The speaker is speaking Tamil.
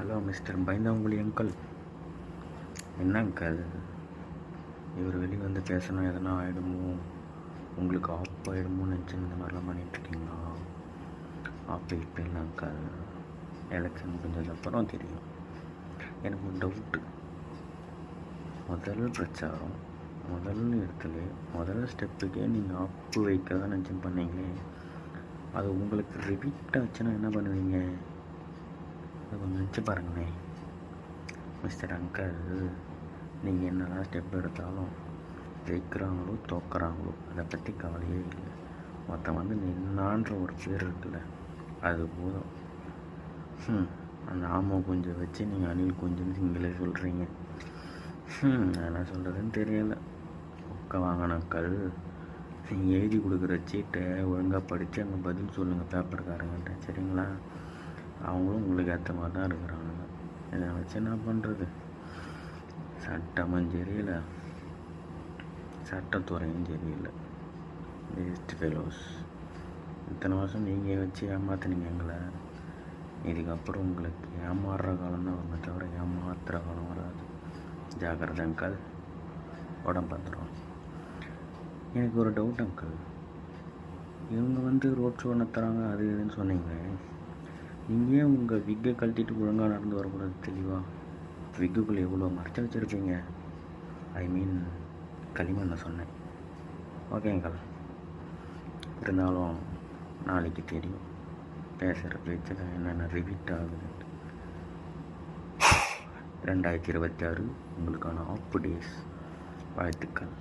ஹலோ மிஸ்டர் பயந்தாங்குழி அங்கிள். என்ன அங்கிள்? இவர் வெளியே வந்து பேசணும் எதனா ஆகிடுமோ உங்களுக்கு ஆப் ஆகிடுமோன்னு நினச்சி இந்த மாதிரிலாம் பண்ணிகிட்ருக்கீங்களா ஆஃப் இப்போ இல்லை அங்கிள்? எலெக்ஷன் முடிஞ்சதுக்கப்புறம் தெரியும். எனக்கு ஒரு டவுட்டு முதல் பிரச்சாரம் முதல் இடத்துல முதல் ஸ்டெப்புக்கே நீங்கள் ஆப்பு வைக்க தான் நினச்சி பண்ணீங்களே. அது உங்களுக்கு ரிப்பீட் ஆச்சுன்னா என்ன பண்ணுவீங்க? கொஞ்சம் நினச்சி பாருங்களேன் மிஸ்டர் அங்கிள் நீங்கள் என்னெல்லாம் ஸ்டெப் எடுத்தாலும் ஜெயிக்கிறாங்களோ தோக்குறாங்களோ அதை பற்றி கவலையே இல்லை. மொத்தம் வந்து நின்னான்ற ஒரு பேர் இருக்குல்ல அது போதும். ம் அந்த கொஞ்சம் வச்சு நீங்கள் அணில் கொஞ்சம் நீங்களே சொல்கிறீங்க ம் என்ன சொல்கிறதுன்னு தெரியல. உக்க வாங்கினாக்கள் நீங்கள் எழுதி கொடுக்குற சீட்டை ஒழுங்காக படித்து அங்கே பதில் சொல்லுங்கள் பேப்பர்காரங்கிட்ட சரிங்களா? அவங்களும் உங்களுக்கு ஏற்ற மாதிரி தான் இருக்கிறாங்க. இதை வச்சு என்ன பண்ணுறது சட்டமும் சரியில்லை. சட்டத்துறையும் சரியில்லை. வேஸ்ட் ஃபெலோஸ் இத்தனை வருஷம் நீங்கள் வச்சு ஏமாத்தினீங்க எங்களை. இதுக்கப்புறம் உங்களுக்கு ஏமாறுற காலம் தான் வருமே தவிர ஏமாத்துகிற காலம் வராது. ஜாக்கிரதை அங்கிள். உடம்பு பார்த்துருவோம் எனக்கு ஒரு டவுட் அங்கிள். இவங்க வந்து ரோட் ஷோ நடத்துகிறாங்க அது இதுன்னு சொன்னீங்க. நீங்கள் ஏன் உங்கள் விக்கை கழட்டிட்டு ஒழுங்காக நடந்து வரக்கூடாது தெளிவாக விக்குக்குள்ளே எவ்வளோ மறைச்சி வச்சுருக்கீங்க? ஐ மீன் களிமண்ணை சொன்னேன். ஓகே இருந்தாலும் நாளைக்கு தெரியும். பேசுகிற பேச்சில் என்னென்ன ரிப்பீட் ஆகுது. ரெண்டாயிரத்தி இருபத்தி ஆறு உங்களுக்கான ஆஃப் டேஸ் வாழ்த்துக்கள்.